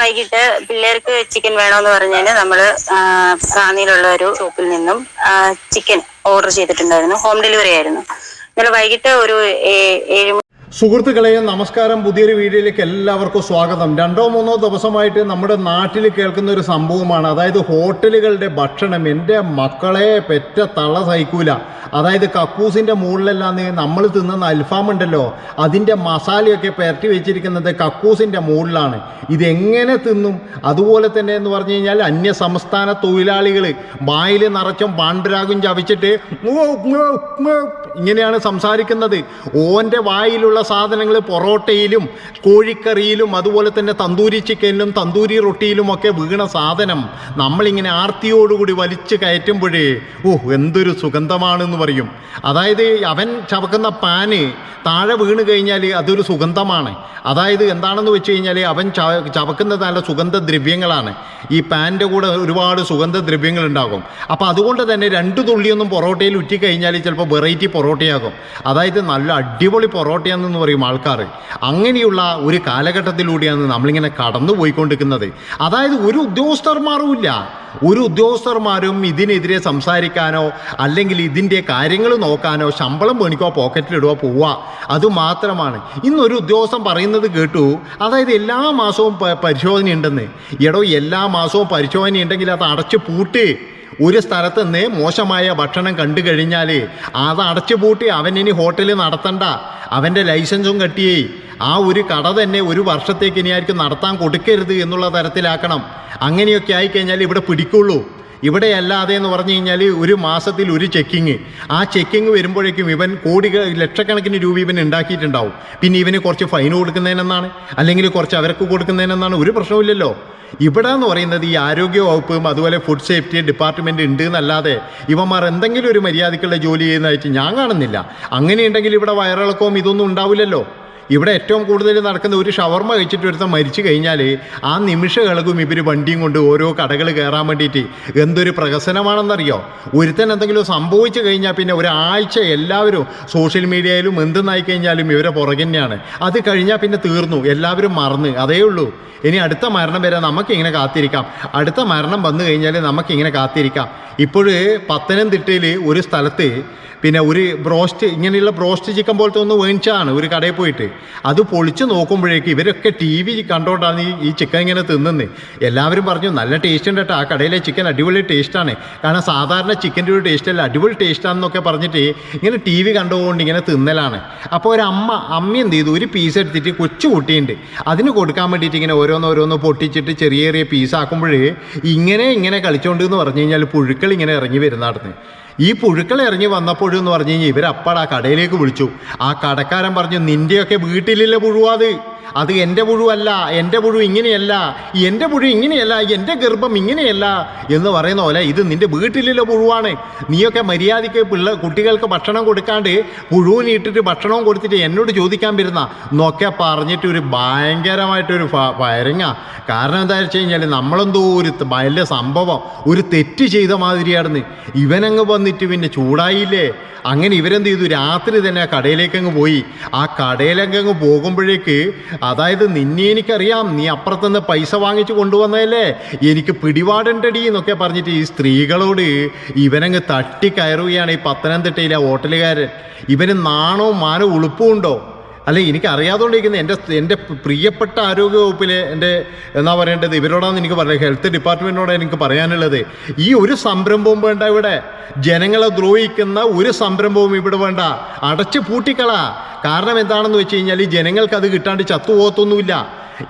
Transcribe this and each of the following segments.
വൈകിട്ട് പിള്ളേർക്ക് ചിക്കൻ വേണമെന്ന് പറഞ്ഞാൽ നമ്മൾ ആ, റാന്നിയിലുള്ള ഒരു ഷോപ്പിൽ നിന്നും ചിക്കൻ ഓർഡർ ചെയ്തിട്ടുണ്ടായിരുന്നു. ഹോം ഡെലിവറി ആയിരുന്നു. ഇന്നലെ വൈകിട്ട് ഒരു ഏഴ് സുഹൃത്തുക്കളെ നമസ്കാരം. പുതിയൊരു വീഡിയോയിലേക്ക് എല്ലാവർക്കും സ്വാഗതം. രണ്ടോ മൂന്നോ ദിവസമായിട്ട് നമ്മുടെ നാട്ടിൽ കേൾക്കുന്ന ഒരു സംഭവമാണ്. അതായത് ഹോട്ടലുകളുടെ ഭക്ഷണം. എന്റെ മക്കളെ പെറ്റ തള സഹിക്കൂല. അതായത് കക്കൂസിന്റെ മുകളിലെല്ലാം നമ്മൾ തിന്നുന്ന അൽഫാം ഉണ്ടല്ലോ അതിന്റെ മസാലയൊക്കെ പെരട്ടി വെച്ചിരിക്കുന്നത് കക്കൂസിന്റെ മുകളിലാണ്. ഇതെങ്ങനെ തിന്നും? അതുപോലെ തന്നെ എന്ന് പറഞ്ഞു കഴിഞ്ഞാൽ അന്യ സംസ്ഥാന തൊഴിലാളികൾ വായിൽ നിറച്ചും പാണ്ഡുരാഗും ചവച്ചിട്ട് ഇങ്ങനെയാണ് സംസാരിക്കുന്നത്. ഓന്റെ വായിലുള്ള സാധനങ്ങൾ പൊറോട്ടയിലും കോഴിക്കറിയിലും അതുപോലെ തന്നെ തന്തൂരി ചിക്കനിലും തന്തൂരി റൊട്ടിയിലും ഒക്കെ വീണ സാധനം നമ്മളിങ്ങനെ ആർത്തിയോടുകൂടി വലിച്ചു കയറ്റുമ്പോഴേ ഓഹ് എന്തൊരു സുഗന്ധമാണെന്ന് പറയും. അതായത് അവൻ ചവക്കുന്ന പാന് താഴെ വീണ് കഴിഞ്ഞാൽ അതൊരു സുഗന്ധമാണ്. അതായത് എന്താണെന്ന് വെച്ച് കഴിഞ്ഞാൽ അവൻ ചവ- ചവക്കുന്നത് നല്ല സുഗന്ധദ്രവ്യങ്ങളാണ്. ഈ പാന്റെ കൂടെ ഒരുപാട് സുഗന്ധദ്രവ്യങ്ങൾ ഉണ്ടാകും അപ്പോൾ അതുകൊണ്ട് തന്നെ രണ്ട് തുള്ളിയൊന്നും പൊറോട്ടയിൽ ഉറ്റിക്കഴിഞ്ഞാൽ ചിലപ്പോൾ വെറൈറ്റി പൊറോട്ടയാകും. അതായത് നല്ല അടിപൊളി പൊറോട്ടയാണെന്ന് പറയും ആൾക്കാർ അങ്ങനെയുള്ള ഒരു കാലഘട്ടത്തിലൂടെയാണ് നമ്മളിങ്ങനെ കടന്നു പോയിക്കൊണ്ടിരിക്കുന്നത് അതായത് ഒരു ഉദ്യോഗസ്ഥർമാരുമില്ല ഒരു ഉദ്യോഗസ്ഥർമാരും ഇതിനെതിരെ സംസാരിക്കാനോ അല്ലെങ്കിൽ ഇതിന്റെ കാര്യങ്ങൾ നോക്കാനോ ശമ്പളം മേണിക്കോ പോക്കറ്റിലിടുക പോവുക. അതുമാത്രമാണ് ഇന്നൊരു ഉദ്യോഗസ്ഥൻ പറയുന്നത് കേട്ടു. അതായത് എല്ലാ മാസവും പരിശോധനയുണ്ടെന്ന്. എടോ എല്ലാ മാസവും പരിശോധനയുണ്ടെങ്കിൽ അത് അടച്ച് പൂട്ട്. ഒരു സ്ഥലത്ത് നിന്ന് മോശമായ ഭക്ഷണം കണ്ടു കഴിഞ്ഞാൽ അത് അടച്ചു പൂട്ടി അവൻ ഇനി ഹോട്ടലിൽ നടത്തണ്ട. അവന്റെ ലൈസൻസും കെട്ടിയേ. ആ ഒരു കട തന്നെ ഒരു വർഷത്തേക്ക് ഇനി ആയിരിക്കും നടത്താൻ കൊടുക്കരുത് എന്നുള്ള തരത്തിലാക്കണം. അങ്ങനെയൊക്കെ ആയിക്കഴിഞ്ഞാൽ ഇവിടെ പിടിക്കുള്ളൂ. ഇവിടെ അല്ലാതെ എന്ന് പറഞ്ഞു കഴിഞ്ഞാൽ ഒരു മാസത്തിൽ ഒരു ചെക്കിങ് ആ ചെക്കിങ് വരുമ്പോഴേക്കും ഇവൻ കോടികൾ ലക്ഷക്കണക്കിന് രൂപ ഇവൻ ഉണ്ടാക്കിയിട്ടുണ്ടാവും. പിന്നെ ഇവന് കുറച്ച് ഫൈൻ കൊടുക്കുന്നതിനെന്നാണ് അല്ലെങ്കിൽ കുറച്ച് അവർക്ക് കൊടുക്കുന്നതിനെന്നാണ് ഒരു പ്രശ്നമില്ലല്ലോ ഇവിടെ എന്ന് പറയുന്നത് ഈ ആരോഗ്യ വകുപ്പും അതുപോലെ ഫുഡ് സേഫ്റ്റി ഡിപ്പാർട്ട്മെന്റ് ഉണ്ട് എന്നല്ലാതെ ഇവന്മാർ എന്തെങ്കിലും ഒരു മര്യാദക്കുള്ള ജോലി ചെയ്യുന്നതായിട്ട് ഞാൻ കാണുന്നില്ല. അങ്ങനെയുണ്ടെങ്കിൽ ഇവിടെ വയറിളക്കവും ഇതൊന്നും ഉണ്ടാവില്ലല്ലോ. ഇവിടെ ഏറ്റവും കൂടുതൽ നടക്കുന്ന ഒരു ഷവർമ്മ കഴിച്ചിട്ട് ഒരുത്തൻ മരിച്ചു കഴിഞ്ഞാൽ ആ നിമിഷം ഇളകും ഇവർ വണ്ടിയും കൊണ്ട് ഓരോ കടകൾ കയറാൻ വേണ്ടിയിട്ട് എന്തൊരു പ്രഹസനമാണെന്നറിയോ? ഒരുത്തൻ എന്തെങ്കിലും സംഭവിച്ചു കഴിഞ്ഞാൽ പിന്നെ ഒരാഴ്ച എല്ലാവരും സോഷ്യൽ മീഡിയയിലും എന്തെന്നായി കഴിഞ്ഞാലും ഇവരെ പുറകെ തന്നെയാണ്. അത് കഴിഞ്ഞാൽ പിന്നെ തീർന്നു. എല്ലാവരും മറന്ന്. അതേ ഉള്ളൂ. ഇനി അടുത്ത മരണം വരെ നമുക്കിങ്ങനെ കാത്തിരിക്കാം. അടുത്ത മരണം വന്നു കഴിഞ്ഞാൽ നമുക്കിങ്ങനെ കാത്തിരിക്കാം. ഇപ്പോഴ് പത്തനംതിട്ടയിൽ ഒരു സ്ഥലത്ത് പിന്നെ ഒരു ബ്രോസ്റ്റ് ഇങ്ങനെയുള്ള ബ്രോസ്റ്റ് ചിക്കൻ പോലത്തെ ഒന്ന് മേടിച്ചതാണ് ഒരു കടയിൽ പോയിട്ട്. അത് പൊളിച്ച് നോക്കുമ്പോഴേക്ക് ഇവരൊക്കെ ടി വി കണ്ടോണ്ടാണ് ഈ ഈ ചിക്കൻ ഇങ്ങനെ തിന്നുന്നത് എല്ലാവരും പറഞ്ഞു നല്ല ടേസ്റ്റ് ഉണ്ട് കേട്ടോ ആ കടയിലെ ചിക്കൻ അടിപൊളി ടേസ്റ്റാണ് കാരണം സാധാരണ ചിക്കന്റെ ഒരു ടേസ്റ്റ് അല്ല. അടിപൊളി ടേസ്റ്റാണെന്നൊക്കെ പറഞ്ഞിട്ട് ഇങ്ങനെ ടി വി കണ്ടുകൊണ്ട് ഇങ്ങനെ തിന്നലാണ്. അപ്പോൾ ഒരു അമ്മ അമ്മ എന്ത് ചെയ്തു? ഒരു പീസ് എടുത്തിട്ട് കൊച്ചു കുട്ടിയുണ്ട്. അതിന് കൊടുക്കാൻ വേണ്ടിയിട്ട് ഇങ്ങനെ ഓരോന്ന് ഓരോന്ന് പൊട്ടിച്ചിട്ട് ചെറിയ ചെറിയ പീസ് ആക്കുമ്പോഴേ ഇങ്ങനെ ഇങ്ങനെ കളിച്ചോണ്ട് എന്ന് പറഞ്ഞു കഴിഞ്ഞാൽ പുഴുക്കൾ ഇങ്ങനെ ഇറങ്ങി വരുന്നതാണ്. ഈ പുഴുക്കൾ ഇറങ്ങി വന്നപ്പോഴെന്ന് പറഞ്ഞു കഴിഞ്ഞാൽ ആ കടയിലേക്ക് വിളിച്ചു. ആ കടക്കാരൻ പറഞ്ഞു നിന്റെയൊക്കെ വീട്ടിലില്ല പുഴുവാത് അത് എന്റെ പുഴുവല്ല എന്റെ പുഴു ഇങ്ങനെയല്ല എന്റെ പുഴു ഇങ്ങനെയല്ല എന്റെ ഗർഭം ഇങ്ങനെയല്ല എന്ന് പറയുന്ന പോലെ ഇത് നിന്റെ വീട്ടിലുള്ള പുഴുവാണ്. നീയൊക്കെ മര്യാദയ്ക്ക് പിള്ള കുട്ടികൾക്ക് ഭക്ഷണം കൊടുക്കാണ്ട് പുഴുവിന് ഇട്ടിട്ട് ഭക്ഷണവും കൊടുത്തിട്ട് എന്നോട് ചോദിക്കാൻ വരുന്ന എന്നൊക്കെ പറഞ്ഞിട്ട് ഒരു ഭയങ്കരമായിട്ടൊരു ഫയറിങ്ങ. കാരണം എന്താ വെച്ച് കഴിഞ്ഞാൽ നമ്മളെന്തോ ഒരു വലിയ സംഭവം ഒരു തെറ്റ് ചെയ്ത മാതിരിയാണെന്ന്. ഇവനങ്ങ് വന്നിട്ട് പിന്നെ ചൂടായില്ലേ? അങ്ങനെ ഇവരെന്ത് ചെയ്തു? രാത്രി തന്നെ ആ കടയിലേക്ക് അങ്ങ് പോയി. ആ കടയിലേക്ക് അങ്ങ് പോകുമ്പോഴേക്ക് അതായത് നിന്നെ എനിക്കറിയാം നീ അപ്പുറത്തുനിന്ന് പൈസ വാങ്ങിച്ചു കൊണ്ടുവന്നതല്ലേ? എനിക്ക് പിടിപാടുണ്ടടി എന്നൊക്കെ പറഞ്ഞിട്ട് ഈ സ്ത്രീകളോട് ഇവനങ്ങ് തട്ടിക്കയറുകയാണ് ഈ പത്തനംതിട്ടയിലെ ഹോട്ടലുകാരൻ. ഇവന് നാണോ മാനോ ഉളുപ്പും ഉണ്ടോ? അല്ലെ എനിക്ക് അറിയാതുകൊണ്ടിരിക്കുന്ന എന്റെ എന്റെ പ്രിയപ്പെട്ട ആരോഗ്യ വകുപ്പിലെ എന്റെ എന്നാ പറയേണ്ടത് ഇവരോടാണ് എനിക്ക് പറയുന്നത് ഹെൽത്ത് ഡിപ്പാർട്ട്മെന്റിനോട് എനിക്ക് പറയാനുള്ളത്. ഈ ഒരു സംരംഭവും വേണ്ട ഇവിടെ. ജനങ്ങളെ ദ്രോഹിക്കുന്ന ഒരു സംരംഭവും ഇവിടെ വേണ്ട. അടച്ചു പൂട്ടിക്കള. കാരണം എന്താണെന്ന് വെച്ച് കഴിഞ്ഞാൽ ഈ ജനങ്ങൾക്ക് അത് കിട്ടാണ്ട് ചത്തുപോകത്തൊന്നുമില്ല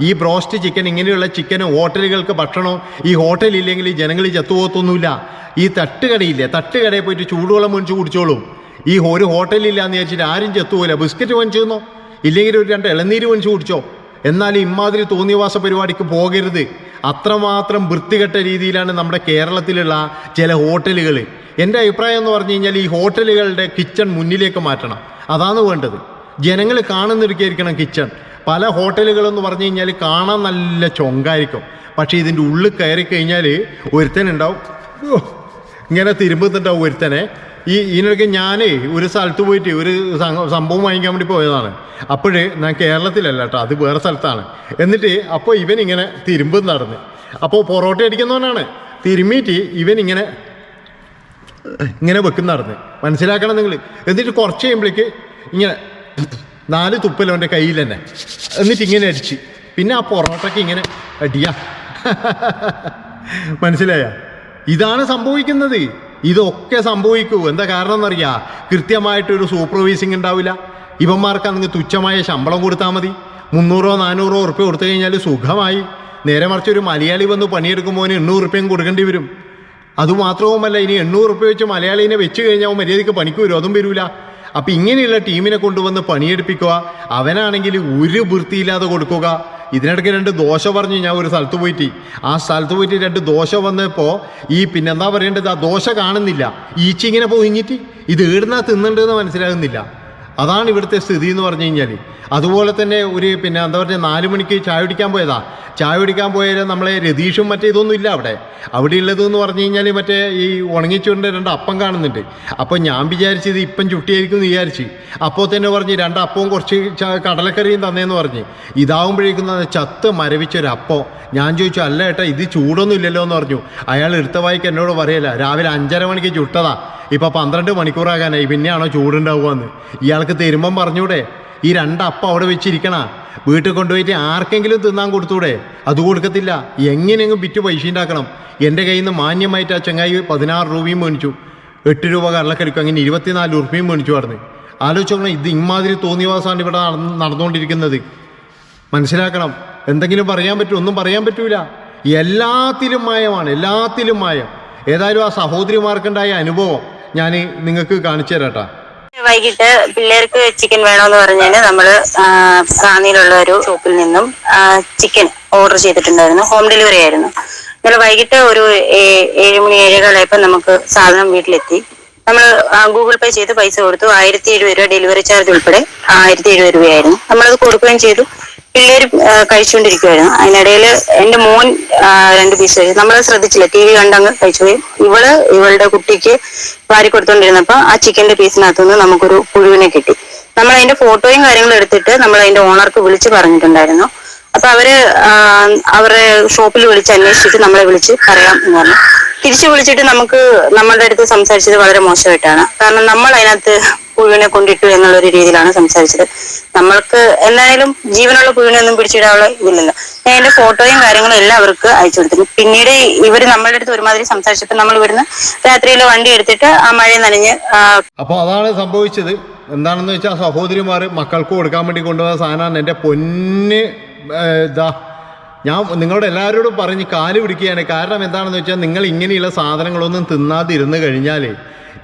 ഈ ബ്രോസ്റ്റ് ചിക്കൻ ഇങ്ങനെയുള്ള ചിക്കനും ഹോട്ടലുകൾക്ക് ഭക്ഷണവും ഈ ഹോട്ടലില്ലെങ്കിൽ ജനങ്ങൾ ചത്തുപോകത്തൊന്നുമില്ല ഈ തട്ടുകടയില്ലേ തട്ടുകടയിൽ പോയിട്ട് ചൂടുവെള്ളം മേടിച്ച് കുടിച്ചോളും. ഈ ഒരു ഹോട്ടലില്ലാന്ന് വിചാരിച്ചിട്ട് ആരും ചത്തുപോയില്ല ബിസ്ക്കറ്റ് മേടിച്ചു ഇല്ലെങ്കിൽ ഒരു രണ്ട് ഇളനീര് മേടിച്ച് കുടിച്ചോ. എന്നാൽ ഇമാതിരി തോന്നിയവാസ പരിപാടിക്ക് പോകരുത്. അത്രമാത്രം വൃത്തികെട്ട രീതിയിലാണ് നമ്മുടെ കേരളത്തിലുള്ള ചില ഹോട്ടലുകൾ. എന്റെ അഭിപ്രായം എന്ന് പറഞ്ഞു കഴിഞ്ഞാൽ ഈ ഹോട്ടലുകളുടെ കിച്ചൺ മുന്നിലേക്ക് മാറ്റണം. അതാണ് വേണ്ടത്. ജനങ്ങൾ കാണുന്നിരിക്കായിരിക്കണം കിച്ചൺ. പല ഹോട്ടലുകളെന്ന് പറഞ്ഞു കഴിഞ്ഞാൽ കാണാൻ നല്ല ചൊങ്കായിരിക്കും. പക്ഷേ ഇതിന്റെ ഉള്ളിൽ കയറി കഴിഞ്ഞാൽ ഒരുത്തനുണ്ടാവും ഇങ്ങനെ തിരുമ്പുന്നുണ്ടാവും ഒരുത്തനെ. ഈ ഇതിനൊക്കെ ഞാനേ ഒരു സ്ഥലത്ത് പോയിട്ട് ഒരു സംഭവം വാങ്ങിക്കാൻ വേണ്ടി പോയതാണ്. അപ്പോഴേ ഞാൻ കേരളത്തിലല്ല കേട്ടോ അത് വേറെ സ്ഥലത്താണ്. എന്നിട്ട് അപ്പോൾ ഇവൻ ഇങ്ങനെ തിരുമ്പ് നടന്ന്. അപ്പോൾ പൊറോട്ട അടിക്കുന്നവനാണ്. തിരുമ്മിയിട്ട് ഇവൻ ഇങ്ങനെ ഇങ്ങനെ വെക്കുന്ന നടന്ന്. മനസ്സിലാക്കണം നിങ്ങൾ എന്നിട്ട് കുറച്ച് കഴിയുമ്പോഴേക്ക് ഇങ്ങനെ നാല് തുപ്പലവന്റെ കയ്യിൽ തന്നെ എന്നിട്ട് ഇങ്ങനെ അടിച്ച്. പിന്നെ ആ പൊറോട്ടയ്ക്ക് ഇങ്ങനെ അടിയാ. മനസ്സിലായ? ഇതാണ് സംഭവിക്കുന്നത്. ഇതൊക്കെ സംഭവിക്കൂ. എന്താ കാരണം എന്നറിയാ കൃത്യമായിട്ടൊരു സൂപ്പർവൈസിങ് ഉണ്ടാവില്ല. ഇവന്മാർക്ക് അങ്ങ് തുച്ഛമായ ശമ്പളം കൊടുത്താൽ മതി. മുന്നൂറോ നാനൂറോ ഉറുപ്പ്യ കൊടുത്തു കഴിഞ്ഞാൽ സുഖമായി. നേരെ മറിച്ച് ഒരു മലയാളി വന്ന് പണിയെടുക്കുമ്പോൾ എണ്ണൂറ് ഉറുപ്പ്യം കൊടുക്കേണ്ടി വരും. അതുമാത്രവുമല്ല ഇനി എണ്ണൂറ് റുപ്യ വെച്ച് മലയാളീനെ വെച്ച് കഴിഞ്ഞാൽ മര്യാദയ്ക്ക് പണിക്ക് വരും. അതും വരില്ല അപ്പം ഇങ്ങനെയുള്ള ടീമിനെ കൊണ്ടുവന്ന് പണിയെടുപ്പിക്കുക അവനാണെങ്കിൽ ഒരു വൃത്തിയില്ലാതെ കൊടുക്കുക ഇതിനിടയ്ക്ക് രണ്ട് ദോശ പറഞ്ഞ് ഞാൻ ഒരു സ്ഥലത്ത് പോയിട്ട്. ആ സ്ഥലത്ത് പോയിട്ട് രണ്ട് ദോശ വന്നപ്പോൾ ഈ പിന്നെ എന്താ പറയേണ്ടത്? ആ ദോശ കാണുന്നില്ല. ഈച്ച ഇങ്ങനെ പോയിഞ്ഞിട്ട് ഇത് ഈടുന്നാ തിന്നുണ്ടെന്ന് മനസ്സിലാകുന്നില്ല. അതാണ് ഇവിടുത്തെ സ്ഥിതി എന്ന് പറഞ്ഞു കഴിഞ്ഞാൽ അതുപോലെ തന്നെ ഒരു പിന്നെ എന്താ പറയുക നാല് മണിക്ക് ചായ കുടിക്കാൻ പോയതാ. ചായ കുടിക്കാൻ പോയാലും നമ്മളെ രതീഷും മറ്റേ ഇതൊന്നും ഇല്ല അവിടെ. അവിടെ ഉള്ളത് എന്ന് പറഞ്ഞു കഴിഞ്ഞാൽ മറ്റേ ഈ ഉണങ്ങിച്ചുകൊണ്ട് രണ്ട് അപ്പം കാണുന്നുണ്ട്. അപ്പോൾ ഞാൻ വിചാരിച്ചത് ഇപ്പം ചുട്ടിയായിരിക്കും എന്ന് വിചാരിച്ച്. അപ്പോൾ തന്നെ പറഞ്ഞ് രണ്ട് അപ്പവും കുറച്ച് കടലക്കറിയും തന്നേന്ന് പറഞ്ഞ്. ഇതാവുമ്പോഴേക്കും ചത്ത് മരവിച്ചൊരപ്പം ഞാൻ ചോദിച്ചു അല്ല ഏട്ടാ ഇത് ചൂടൊന്നും ഇല്ലല്ലോ എന്ന് പറഞ്ഞു. അയാൾ എടുത്ത വായിക്ക് എന്നോട് പറയല രാവിലെ അഞ്ചര മണിക്ക് ചുട്ടതാ. ഇപ്പൊ പന്ത്രണ്ട് മണിക്കൂറാകാനായി. പിന്നെയാണോ ചൂടുണ്ടാവുക എന്ന് ഇയാൾക്ക് തരുമ്പം പറഞ്ഞൂടെ ഈ രണ്ടപ്പം അവിടെ വെച്ചിരിക്കണ. വീട്ടിൽ കൊണ്ടുപോയിട്ട് ആർക്കെങ്കിലും തിന്നാൻ കൊടുത്തൂടെ? അത് കൊടുക്കത്തില്ല. എങ്ങനെയെങ്കിലും വിറ്റ് പൈസ ഉണ്ടാക്കണം. എന്റെ കയ്യിൽ നിന്ന് മാന്യമായിട്ട് ആ ചങ്ങായി പതിനാറ് രൂപയും മേടിച്ചു. എട്ട് രൂപ കടലക്കരിക്കും അങ്ങനെ ഇരുപത്തിനാല് ഉറുപ്പയും മേടിച്ചു പറഞ്ഞു ആലോചിച്ച് നോക്കണം ഇത് ഇമാതിരി തോന്നിയവാസമാണ് ഇവിടെ നടന്ന് നടന്നുകൊണ്ടിരിക്കുന്നത്. മനസ്സിലാക്കണം. എന്തെങ്കിലും പറയാൻ പറ്റും ഒന്നും പറയാൻ പറ്റൂല. എല്ലാത്തിലും മായമാണ്. എല്ലാത്തിലും മായം. ഏതായാലും ആ സഹോദരിമാർക്കുണ്ടായ അനുഭവം ഞാൻ നിങ്ങൾക്ക് കാണിച്ചു തരാട്ടാ വൈകിട്ട് പിള്ളേർക്ക് ചിക്കൻ വേണമെന്ന് പറഞ്ഞാൽ നമ്മൾ കാന്നിയിലുള്ള ഒരു ഷോപ്പിൽ നിന്നും ചിക്കൻ ഓർഡർ ചെയ്തിട്ടുണ്ടായിരുന്നു. ഹോം ഡെലിവറി ആയിരുന്നു. ഇന്നലെ വൈകിട്ട് ഒരു ഏഴുമണി ഏഴുകളായപ്പോ നമുക്ക് സാധനം വീട്ടിലെത്തി. നമ്മൾ ഗൂഗിൾ പേ ചെയ്ത് പൈസ കൊടുത്തു. ആയിരത്തി എഴുപത് രൂപ ഡെലിവറി ചാർജ് ഉൾപ്പെടെ ആയിരത്തി എഴുപത് രൂപയായിരുന്നു. നമ്മളത് കൊടുക്കുകയും ചെയ്തു. പിള്ളേർ കഴിച്ചുകൊണ്ടിരിക്കുവായിരുന്നു. അതിനിടയിൽ എന്റെ മോൻ രണ്ട് പീസ് കഴിച്ചു. നമ്മൾ ശ്രദ്ധിച്ചില്ല. ടി വി കണ്ടങ്ങ് കഴിച്ചുപോയി ഇവൾ ഇവളുടെ കുട്ടിക്ക് വാരി കൊടുത്തോണ്ടിരുന്നപ്പോ ആ ചിക്കന്റെ പീസിനകത്തുനിന്ന് നമുക്കൊരു പുഴുവിനെ കിട്ടി. നമ്മൾ അതിന്റെ ഫോട്ടോയും കാര്യങ്ങളും എടുത്തിട്ട് നമ്മൾ അതിന്റെ ഓണർക്ക് വിളിച്ച് പറഞ്ഞിട്ടുണ്ടായിരുന്നു. അപ്പൊ അവർ അവരുടെ ഷോപ്പിൽ വിളിച്ച് അന്വേഷിച്ചിട്ട് നമ്മളെ വിളിച്ച് പറയാം എന്ന് പറഞ്ഞു. തിരിച്ചു വിളിച്ചിട്ട് നമുക്ക് നമ്മളുടെ അടുത്ത് സംസാരിച്ചത് വളരെ മോശമായിട്ടാണ്. കാരണം നമ്മൾ അതിനകത്ത് പുഴുവിനെ കൊണ്ടിട്ടു എന്നുള്ള ഒരു രീതിയിലാണ് സംസാരിച്ചത്. നമ്മൾക്ക് എന്തായാലും ജീവനുള്ള പുഴുവിനെ ഒന്നും പിടിച്ചിടാനുള്ള ഇതില്ലല്ലോ. ഞാൻ എന്റെ ഫോട്ടോയും കാര്യങ്ങളും എല്ലാം അവർക്ക് അയച്ചു കൊടുത്തിരുന്നു. പിന്നീട് ഇവർ നമ്മളുടെ അടുത്ത് ഒരുമാതിരി സംസാരിച്ചപ്പോൾ നമ്മൾ ഇവിടുന്ന് രാത്രിയിൽ വണ്ടി എടുത്തിട്ട് ആ മഴ നനഞ്ഞ് അപ്പൊ അതാണ് സംഭവിച്ചത്. എന്താണെന്ന് വെച്ചാൽ സഹോദരിമാർ മക്കൾക്ക് കൊടുക്കാൻ വേണ്ടി കൊണ്ടുവന്ന സാധനമാണ് എന്റെ പൊന്ന് ഇതാ ഞാൻ നിങ്ങളോട് എല്ലാവരോടും പറഞ്ഞ് കാൽ പിടിക്കുകയാണ്. കാരണം എന്താണെന്ന് വെച്ചാൽ നിങ്ങൾ ഇങ്ങനെയുള്ള സാധനങ്ങളൊന്നും തിന്നാതിരുന്ന് കഴിഞ്ഞാൽ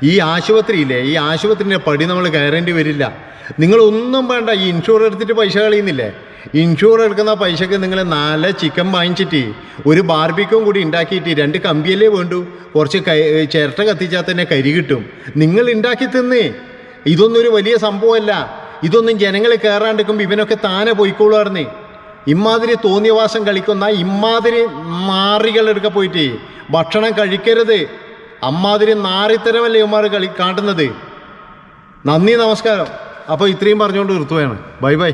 ഈ ആശുപത്രിയില്ലേ ഈ ആശുപത്രിന്റെ പടി നമ്മൾ കയറേണ്ടി വരില്ല. നിങ്ങളൊന്നും വേണ്ട ഈ ഇൻഷുർ എടുത്തിട്ട് പൈസ കളയുന്നില്ലേ? ഇൻഷുർ എടുക്കുന്ന പൈസക്ക് നിങ്ങൾ നാല് ചിക്കൻ വാങ്ങിച്ചിട്ട് ഒരു ബാർബിക്കും കൂടി ഉണ്ടാക്കിയിട്ട് രണ്ട് കമ്പിയല്ലേ വേണ്ടു? കുറച്ച് കൈ ചിരട്ട കത്തിച്ചാൽ തന്നെ കരി കിട്ടും. നിങ്ങൾ ഉണ്ടാക്കി തിന്നേ. ഇതൊന്നും ഒരു വലിയ സംഭവമല്ല. ഇതൊന്നും ജനങ്ങൾ കയറാണ്ടിരിക്കുമ്പോൾ ഇവനൊക്കെ താനെ പോയിക്കോളുമായിരുന്നേ ഇമാതിരി തോന്നിയവാസം കളിക്കുന്ന ഇമാതിരി നാറികളെടുക്ക പോയിട്ട് ഭക്ഷണം കഴിക്കരുത്. അമ്മാതിരി നാറിത്തരമല്ലേ ഇവന്മാർ കളി കാട്ടുന്നത്? നന്ദി നമസ്കാരം. അപ്പോൾ ഇത്രയും പറഞ്ഞുകൊണ്ട് നിർത്തുകയാണ്. Bye bye.